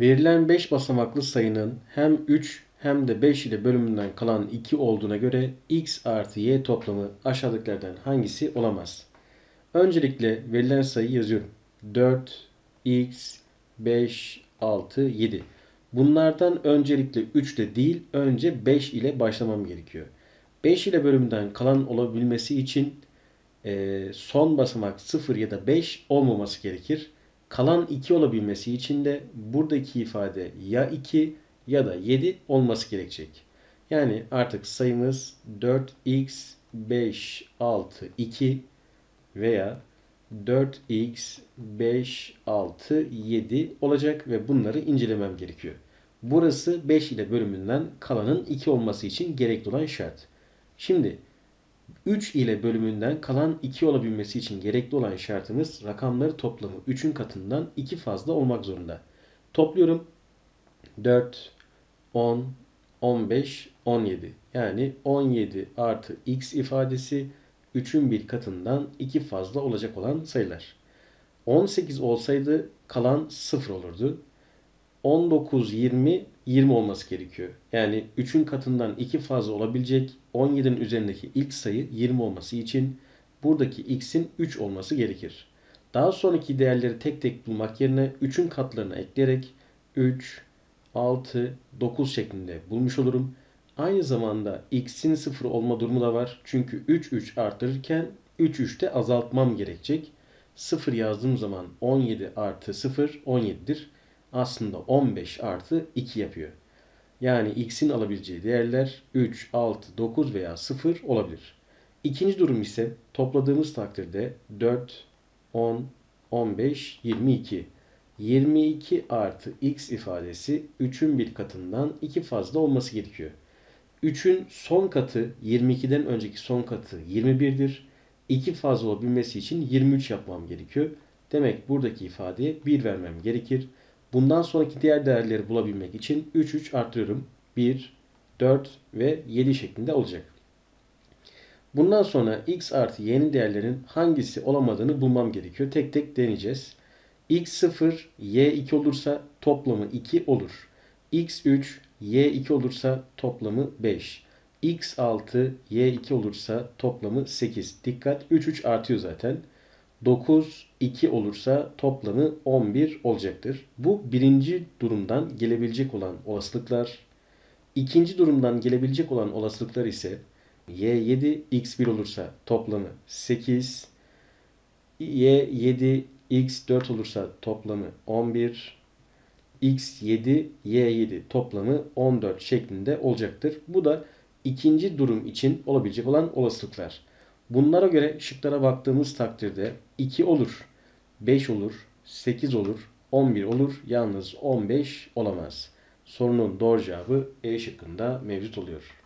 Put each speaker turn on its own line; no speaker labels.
Verilen 5 basamaklı sayının hem 3 hem de 5 ile bölümünden kalan 2 olduğuna göre x artı y toplamı aşağıdakilerden hangisi olamaz? Öncelikle verilen sayıyı yazıyorum. 4, x, 5, 6, 7. Bunlardan öncelikle 3 de değil, önce 5 ile başlamam gerekiyor. 5 ile bölümünden kalan olabilmesi için son basamak 0 ya da 5 olmaması gerekir. Kalan 2 olabilmesi için de buradaki ifade ya 2 ya da 7 olması gerekecek. Yani artık sayımız 4x 5 6 2 veya 4x 5 6 7 olacak ve bunları incelemem gerekiyor. Burası 5 ile bölümünden kalanın 2 olması için gerekli olan şart. Şimdi 3 ile bölümünden kalan 2 olabilmesi için gerekli olan şartımız rakamları toplamı 3'ün katından 2 fazla olmak zorunda. Topluyorum. 4, 10, 15, 17. Yani 17 artı x ifadesi 3'ün bir katından 2 fazla olacak olan sayılar. 18 olsaydı kalan 0 olurdu. 19, 20, 20 olması gerekiyor. Yani 3'ün katından 2 fazla olabilecek 17'nin üzerindeki ilk sayı 20 olması için buradaki x'in 3 olması gerekir. Daha sonraki değerleri tek tek bulmak yerine 3'ün katlarını ekleyerek 3, 6, 9 şeklinde bulmuş olurum. Aynı zamanda x'in 0 olma durumu da var. Çünkü 3, 3 artırırken 3, 3 de azaltmam gerekecek. 0 yazdığım zaman 17 artı 0 17'dir aslında 15 artı 2 yapıyor. Yani x'in alabileceği değerler 3, 6, 9 veya 0 olabilir. İkinci durum ise topladığımız takdirde 4, 10, 15, 22. 22 artı x ifadesi 3'ün bir katından 2 fazla olması gerekiyor. 3'ün son katı 22'den önceki son katı 21'dir. 2 fazla olabilmesi için 23 yapmam gerekiyor. Demek buradaki ifadeye 1 vermem gerekir. Bundan sonraki diğer değerleri bulabilmek için 3 3 artırıyorum. 1, 4 ve 7 şeklinde olacak. Bundan sonra x artı y'nin değerlerinin hangisi olamadığını bulmam gerekiyor. Tek tek deneyeceğiz. x0, y2 olursa toplamı 2 olur. x3, y2 olursa toplamı 5. x6, y2 olursa toplamı 8. Dikkat 3 3 artıyor zaten. 9, 2 olursa toplamı 11 olacaktır. Bu birinci durumdan gelebilecek olan olasılıklar. İkinci durumdan gelebilecek olan olasılıklar ise y7, x1 olursa toplamı 8, y7, x4 olursa toplamı 11, x7, y7 toplamı 14 şeklinde olacaktır. Bu da ikinci durum için olabilecek olan olasılıklar. Bunlara göre şıklara baktığımız takdirde 2 olur, 5 olur, 8 olur, 11 olur. Yalnız 15 olamaz. Sorunun doğru cevabı E şıkkında mevcut oluyor.